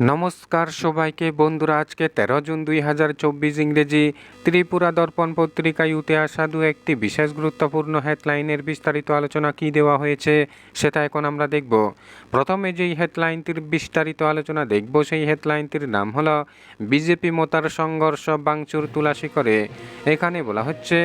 নমস্কার সবাইকে, বন্ধুরা, আজকে তেরো জুন দুই হাজার চব্বিশ ইংরেজি ত্রিপুরা দর্পণ পত্রিকায় উঠে আসা দু একটি বিশেষ গুরুত্বপূর্ণ হেডলাইনের বিস্তারিত আলোচনা কি দেওয়া হয়েছে সেটা এখন আমরা দেখব। প্রথমে যেই হেডলাইনটির বিস্তারিত আলোচনা দেখব, সেই হেডলাইনটির নাম হলো বিজেপি মতার সংঘর্ষ বাংচুর তুলাসী করে এখানে বলা হচ্ছে,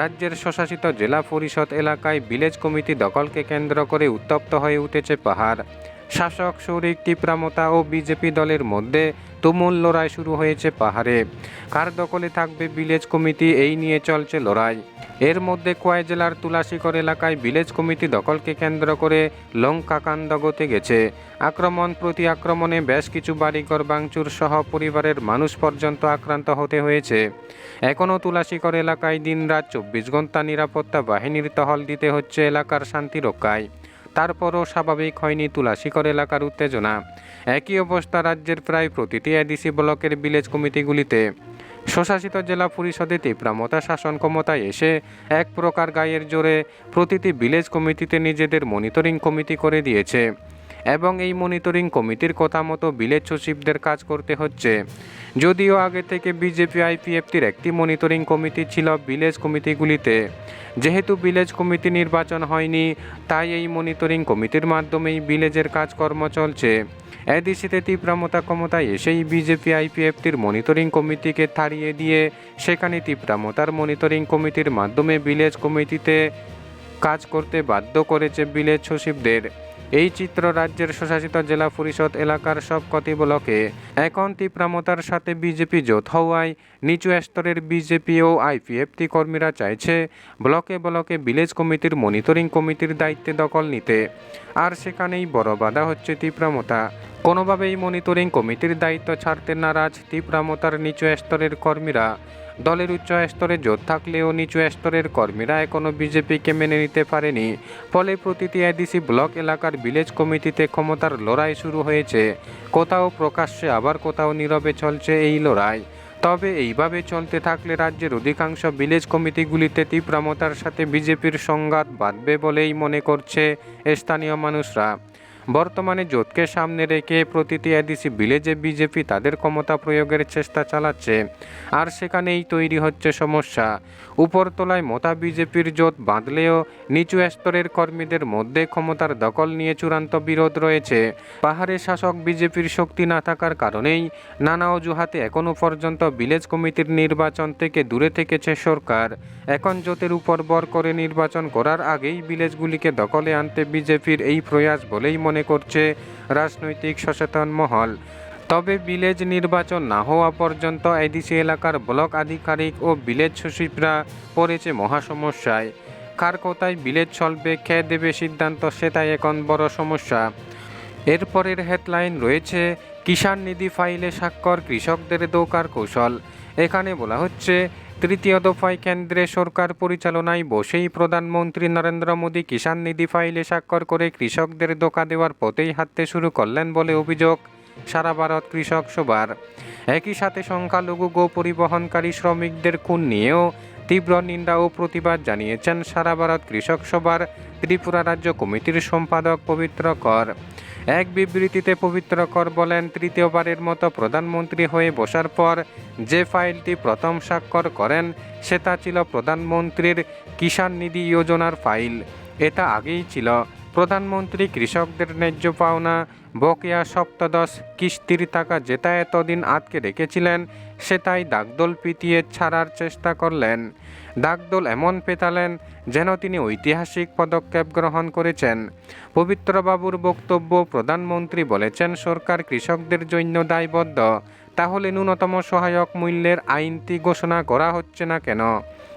রাজ্যের স্বশাসিত জেলা পরিষদ এলাকায় ভিলেজ কমিটি দখলকে কেন্দ্র করে উত্তপ্ত হয়ে উঠেছে পাহাড়। শাসক, শরিক তীব্রামতা ও বিজেপি দলের মধ্যে তুমুল লড়াই শুরু হয়েছে পাহাড়ে। কার দখলে থাকবে ভিলেজ কমিটি? এই নিয়ে চলছে লড়াই। এর মধ্যে কয় জেলার তুলাসীকর এলাকায় ভিলেজ কমিটি দখলকে কেন্দ্র করে লঙ্কাকাণ্ড গতে গেছে। আক্রমণ, প্রতি আক্রমণে বেশ কিছু বাড়িঘর ভাঙচুর সহ পরিবারের মানুষ পর্যন্ত আক্রান্ত হতে হয়েছে। এখনও তুলাসীকর এলাকায় দিনরাত চব্বিশ ঘণ্টা নিরাপত্তা বাহিনীর টহল দিতে হচ্ছে এলাকার শান্তি রক্ষায়। তারপরও স্বাভাবিক হয়নি তুলাসীকর এলাকার উত্তেজনা। একই অবস্থা রাজ্যের প্রায় প্রতিটি এডিসি ব্লকের ভিলেজ কমিটিগুলিতে। স্বশাসিত জেলা পরিষদে তীব্রামতা শাসন ক্ষমতায় এসে এক প্রকার গায়ের জোরে প্রতিটি ভিলেজ কমিটিতে নিজেদের মনিটরিং কমিটি করে দিয়েছে। এবং এই মনিটরিং কমিটির কথা মতো ভিলেজ সচিবদের কাজ করতে হচ্ছে। যদিও আগে থেকে বিজেপি আইপিএফটির একটি মনিটরিং কমিটি ছিল ভিলেজ কমিটিগুলিতে। যেহেতু ভিলেজ কমিটি নির্বাচন হয়নি, তাই এই মনিটরিং কমিটির মাধ্যমেই ভিলেজের কাজকর্ম চলছে। এডিসিতে তীব্রামতা ক্ষমতায় এসেই বিজেপি আইপিএফটির মনিটরিং কমিটিকে তাড়িয়ে দিয়ে সেখানে তীব্রামতার মনিটরিং কমিটির মাধ্যমে ভিলেজ কমিটিতে কাজ করতে বাধ্য করেছে ভিলেজ সচিবদের। এই চিত্র রাজ্যের স্বশাসিত জেলা পরিষদ এলাকার সব কটি ব্লকে এখন তীব্রামতার সাথে বিজেপি জোট হওয়ায় নিচু স্তরের বিজেপি ও আইপিএফটি কর্মীরা চাইছে ব্লকে ব্লকে ভিলেজ কমিটির মনিটরিং কমিটির দায়িত্বে দখল নিতে। আর সেখানেই বড় বাধা হচ্ছে তীব্রামতা। কোনোভাবেই মনিটরিং কমিটির দায়িত্ব ছাড়তে নারাজ তীব্রামতার নিচু স্তরের কর্মীরা। দলের উচ্চ স্তরে জোট থাকলেও নিচু স্তরের কর্মীরা এখনও বিজেপিকে মেনে নিতে পারেনি। ফলে প্রতিটি এডিসি ব্লক এলাকার ভিলেজ কমিটিতে ক্ষমতার লড়াই শুরু হয়েছে। কোথাও প্রকাশ্যে, আবার কোথাও নীরবে চলছে এই লড়াই। তবে এইভাবে চলতে থাকলে রাজ্যের অধিকাংশ ভিলেজ কমিটিগুলিতে তীব্রামতার সাথে বিজেপির সংঘাত বাঁধবে বলেই মনে করছে স্থানীয় মানুষরা। বর্তমানে জোটকে সামনে রেখে প্রতিটি এডিসি ভিলেজে বিজেপি তাদের ক্ষমতা প্রয়োগের চেষ্টা চালাচ্ছে। আর সেখানেই তৈরি হচ্ছে সমস্যা। উপরতলায় মোতা বিজেপির জোট বাঁধলেও নিচু স্তরের কর্মীদের মধ্যে ক্ষমতার দখল নিয়ে চূড়ান্ত বিরোধ রয়েছে। পাহাড়ে শাসক বিজেপির শক্তি না থাকার কারণেই নানা অজুহাতে এখনও পর্যন্ত ভিলেজ কমিটির নির্বাচন থেকে দূরে থেকেছে সরকার। এখন জোটের উপর বর করে নির্বাচন করার আগেই ভিলেজগুলিকে দখলে আনতে বিজেপির এই প্রয়াস বলেই মনে করছে রাজনৈতিক সচেতন মহল। তবে ভিলেজ নির্বাচন না হওয়া পর্যন্ত এডিসি এলাকার ব্লক আধিকারিক ও ভিলেজ সচিবরা পড়েছে মহাসমস্যায়। কার কোথায় ভিলেজ চলবে খেয়ে দেবে সিদ্ধান্ত সেটাই এখন বড় সমস্যা। এরপরের হেডলাইন রয়েছে কিষাণ নিধি ফাইলে স্বাক্ষর কৃষকদের দৌকার কৌশল। এখানে বলা হচ্ছে, তৃতীয় দফায় কেন্দ্রে সরকার পরিচালনায় বসেই প্রধানমন্ত্রী নরেন্দ্র মোদী কিষাণ নিধি ফাইলে স্বাক্ষর করে কৃষকদের দোকা দেওয়ার পথেই হাঁটতে শুরু করলেন বলে অভিযোগ সারা ভারত কৃষক সভার। একই সাথে সংখ্যালঘু গো পরিবহনকারী শ্রমিকদের খুন নিয়েও তীব্র নিন্দা ও প্রতিবাদ জানিয়েছেন সারা ভারত কৃষক সভার ত্রিপুরা রাজ্য কমিটির সম্পাদক পবিত্র কর। এক বিবৃতিতে পবিত্র কর বলেন, তৃতীয়বারের মতো প্রধানমন্ত্রী হয়ে বসার পর যে ফাইলটি প্রথম স্বাক্ষর করেন, সেটা ছিল প্রধানমন্ত্রীর কিষাণ নিধি যোজনার ফাইল। এটা আগেই ছিল। প্রধানমন্ত্রী কৃষকদের ন্যায্য পাওনা, বকেয়া সপ্তদশ, কিস্তির টাকা যেটা এতদিন আটকে রেখেছিলেন সেটাই দাগদোল পিটিয়ে ছাড়ার চেষ্টা করলেন। দাগদোল এমন পেতালেন যেন তিনি ঐতিহাসিক পদক্ষেপ গ্রহণ করেছেন। পবিত্রবাবুর বক্তব্য প্রধানমন্ত্রী বলেছেন, সরকার কৃষকদের জন্য দায়বদ্ধ, তাহলে ন্যূনতম সহায়ক মূল্যের আইনটি ঘোষণা করা হচ্ছে না কেন?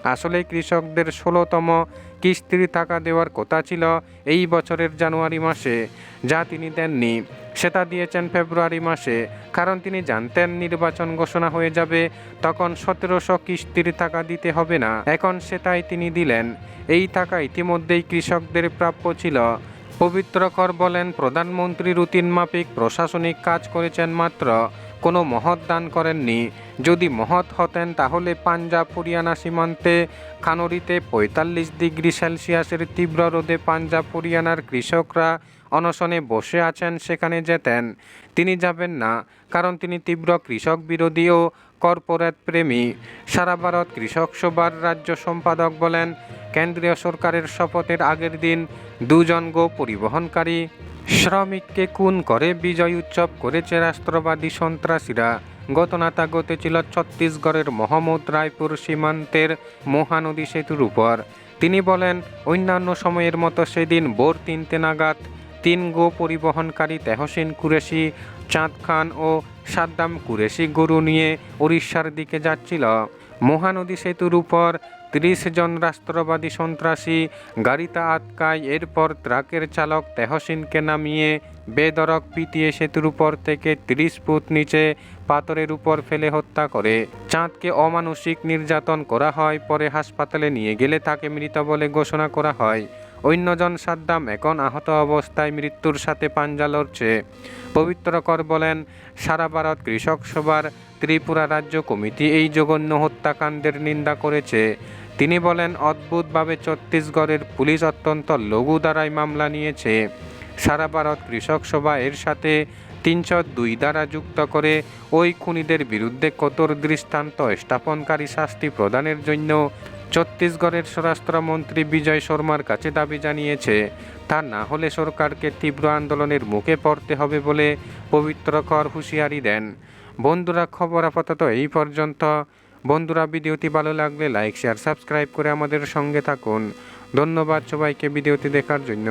আসলে কৃষকদের ষোলোতম কিস্তির টাকা দেওয়ার কথা ছিল এই বছরের জানুয়ারি মাসে, যা তিনি দেননি। সেটা দিয়েছেন ফেব্রুয়ারি মাসে, কারণ তিনি জানতেন নির্বাচন ঘোষণা হয়ে যাবে, তখন সতেরোশো কিস্তির টাকা দিতে হবে না। এখন সেটাই তিনি দিলেন। এই টাকা ইতিমধ্যেই কৃষকদের প্রাপ্য ছিল। পবিত্রকর বলেন প্রধানমন্ত্রী রুটিন মাফিক প্রশাসনিক কাজ করেছেন মাত্র। কোনো মহৎ দান করেননি। যদি মহৎ হতেন, তাহলে পাঞ্জাব হরিয়ানা সীমান্তে খানরিতে পঁয়তাল্লিশ ডিগ্রি সেলসিয়াসের তীব্র রোদে পাঞ্জাব হরিয়ানার কৃষকরা অনশনে বসে আছেন, সেখানে যেতেন। তিনি যাবেন না, কারণ তিনি তীব্র কৃষক বিরোধী ও কর্পোরেট প্রেমী। সারা ভারত কৃষক সভার রাজ্য সম্পাদক বলেন, কেন্দ্রীয় সরকারের শপথের আগের দিন দুজন গো পরিবহনকারী শ্রমিককে খুন করে, বিজয় উৎসব করেছে রাষ্ট্রবাদী সন্ত্রাসীরা। ঘটনাটা ঘটেছিল ছত্তিশগড়ের মোহাম্মদ রায়পুর সীমান্তের মহানদী সেতুর উপর। তিনি বলেন, অন্যান্য সময়ের মতো সেদিন ভোর তিনটে নাগাদ তিন গো পরিবহনকারী তেহসিন কুরেশি, চাঁদ খান ও সাদ্দাম কুরেশি গরু নিয়ে উড়িষ্যার দিকে যাচ্ছিল। মহানদী সেতুর উপর তিরিশ জন রাষ্ট্রবাদী সন্ত্রাসী গাড়িতে আটকায়, এরপর ট্রাকের চালক তেহসিনকে নামিয়ে বেদরক পিটিয়ে সেতুর উপর থেকে তিরিশ ফুট নিচে পাথরের উপর ফেলে হত্যা করে। চাঁদকে অমানসিক নির্যাতন করা হয়, পরে হাসপাতালে নিয়ে গেলে তাকে মৃত বলে ঘোষণা করা হয়। অন্যজন সাদ্দাম এখন আহত অবস্থায় মৃত্যুর সাথে পাঞ্জা লড়ছে। পবিত্রকর বলেন, সারা ভারত কৃষক সভার ত্রিপুরা রাজ্য কমিটি এই জঘন্য হত্যাকাণ্ডের নিন্দা করেছে। তিনি বলেন, অদ্ভুতভাবে ছত্তিশগড়ের পুলিশ অত্যন্ত লঘু দ্বারাই মামলা নিয়েছে। সারা ভারত কৃষক সভা এর সাথে তিনশো দুই দ্বারা যুক্ত করে ওই খুনিদের বিরুদ্ধে কঠোর দৃষ্টান্ত স্থাপনকারী শাস্তি প্রদানের জন্য ছত্তিশগড়ের স্বরাষ্ট্রমন্ত্রী বিজয় শর্মার কাছে দাবি জানিয়েছে, তা না হলে সরকারকে তীব্র আন্দোলনের মুখে পড়তে হবে বলে পবিত্র কর হুঁশিয়ারি দেন। বন্ধুরা, খবর আপাতত এই পর্যন্ত। বন্ধুরা, ভিডিওটি ভালো লাগলে লাইক, শেয়ার, সাবস্ক্রাইব করে আমাদের সঙ্গে থাকুন। ধন্যবাদ সবাইকে ভিডিওটি দেখার জন্য।